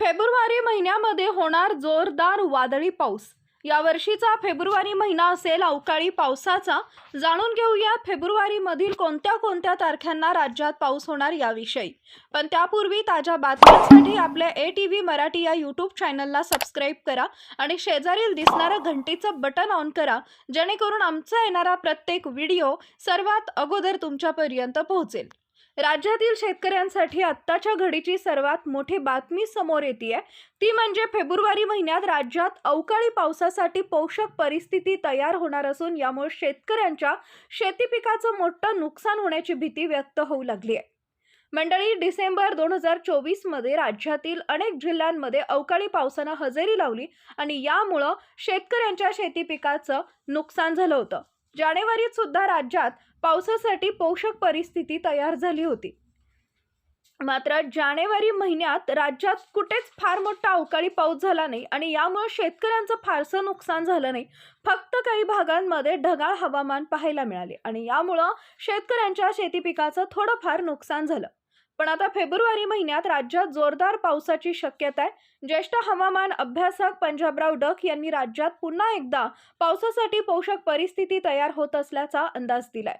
February महिन्यामध्ये होणार जोरदार वादळी पाऊस. यावर्षीचा फेब्रुवारी महिना असेल अवकाळी पावसाचा. जाणून घेऊया फेब्रुवारीमधील कोणत्या कोणत्या तारखांना राज्यात पाऊस होणार याविषयी. पण त्यापूर्वी ताज्या बातम्यांसाठी आपल्या ए टी व्ही मराठी या यूट्यूब चॅनलला सबस्क्राईब करा आणि शेजारील दिसणारं घंटीचं बटन ऑन करा जेणेकरून आमचा येणारा प्रत्येक व्हिडिओ सर्वात अगोदर तुमच्यापर्यंत पोहोचेल. राज्यातील शेतकऱ्यांसाठी आत्ताच्या घडीची सर्वात मोठी बातमी समोर येते आहे ती म्हणजे फेब्रुवारी महिन्यात राज्यात अवकाळी पावसासाठी पोषक परिस्थिती तयार होणार असून यामुळे शेतकऱ्यांच्या शेती पिकाचं मोठं नुकसान होण्याची भीती व्यक्त होऊ लागली आहे. मंडळी डिसेंबर दोन हजार चोवीसमध्ये राज्यातील अनेक जिल्ह्यांमध्ये अवकाळी पावसानं हजेरी लावली आणि यामुळं शेतकऱ्यांच्या शेती पिकाचं नुकसान झालं होतं. जानेवारीत सुद्धा राज्यात पावसासाठी पोषक परिस्थिती तयार झाली होती. मात्र जानेवारी महिन्यात राज्यात कुठेच फार मोठा अवकाळी पाऊस झाला नाही आणि यामुळे शेतकऱ्यांचं फारसं नुकसान झालं नाही. फक्त काही भागांमध्ये ढगाळ हवामान पाहायला मिळाले आणि यामुळं शेतकऱ्यांच्या शेती पिकाचं थोडंफार नुकसान झालं. पण आता फेब्रुवारी महिन्यात राज्यात जोरदार पावसाची शक्यता आहे. ज्येष्ठ हवामान अभ्यासक पंजाबराव डक यांनी राज्यात पुन्हा एकदा पावसासाठी पोषक परिस्थिती तयार होत असल्याचा अंदाज दिलाय.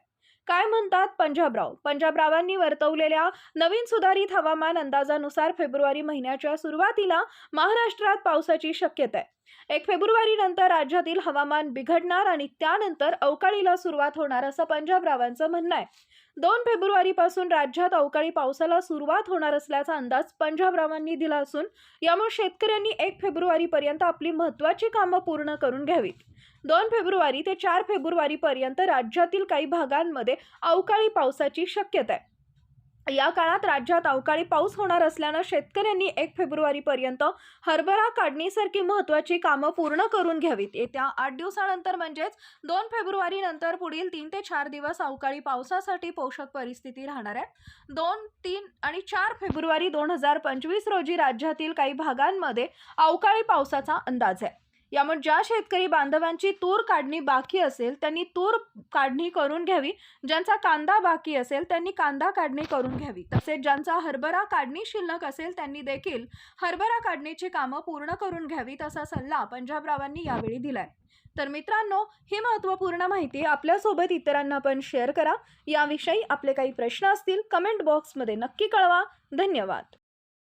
काय म्हणतात पंजाबराव? पंजाबरावांनी वर्तवलेल्या नवीन सुधारित हवामान अंदाजानुसार फेब्रुवारी महिन्याच्या सुरुवातीला महाराष्ट्रात पावसाची शक्यता आहे. एक फेब्रुवारी नंतर राज्यातील हवामान बिघडणार आणि त्यानंतर अवकाळीला सुरुवात होणार असं पंजाबरावांचं म्हणणं आहे. दोन फेब्रुवारीपासून राज्यात अवकाळी पावसाला सुरुवात होणार असल्याचा अंदाज पंजाबरावांनी दिला असून यामुळे शेतकऱ्यांनी एक फेब्रुवारीपर्यंत आपली महत्त्वाची कामं पूर्ण करून घ्यावीत. दोन फेब्रुवारी ते चार फेब्रुवारीपर्यंत राज्यातील काही भागांमध्ये अवकाळी पावसाची शक्यता आहे. या काळात राज्यात अवकाळी पाऊस होणार असल्यानं शेतकऱ्यांनी एक फेब्रुवारीपर्यंत हरभरा काढणीसारखी महत्त्वाची कामं पूर्ण करून घ्यावीत. येत्या आठ दिवसानंतर म्हणजेच दोन फेब्रुवारीनंतर पुढील तीन ते चार दिवस अवकाळी पावसासाठी पोषक परिस्थिती राहणार आहे दोन तीन आणि चार फेब्रुवारी दोन हजार पंचवीस रोजी राज्यातील काही भागांमध्ये अवकाळी पावसाचा अंदाज आहे. यामुळे ज्या शेतकरी बांधवांची तूर काढणी बाकी असेल त्यांनी तूर काढणी करून घ्यावी. ज्यांचा कांदा बाकी असेल त्यांनी कांदा काढणी करून घ्यावी. तसेच ज्यांचा हरभरा काढणी शिल्लक असेल त्यांनी देखील हरभरा काढणीची कामं पूर्ण करून घ्यावीत असा सल्ला पंजाबरावांनी यावेळी दिलाय. तर मित्रांनो ही महत्त्वपूर्ण माहिती आपल्यासोबत इतरांना पण शेअर करा. याविषयी आपले काही प्रश्न असतील कमेंट बॉक्समध्ये नक्की कळवा. धन्यवाद.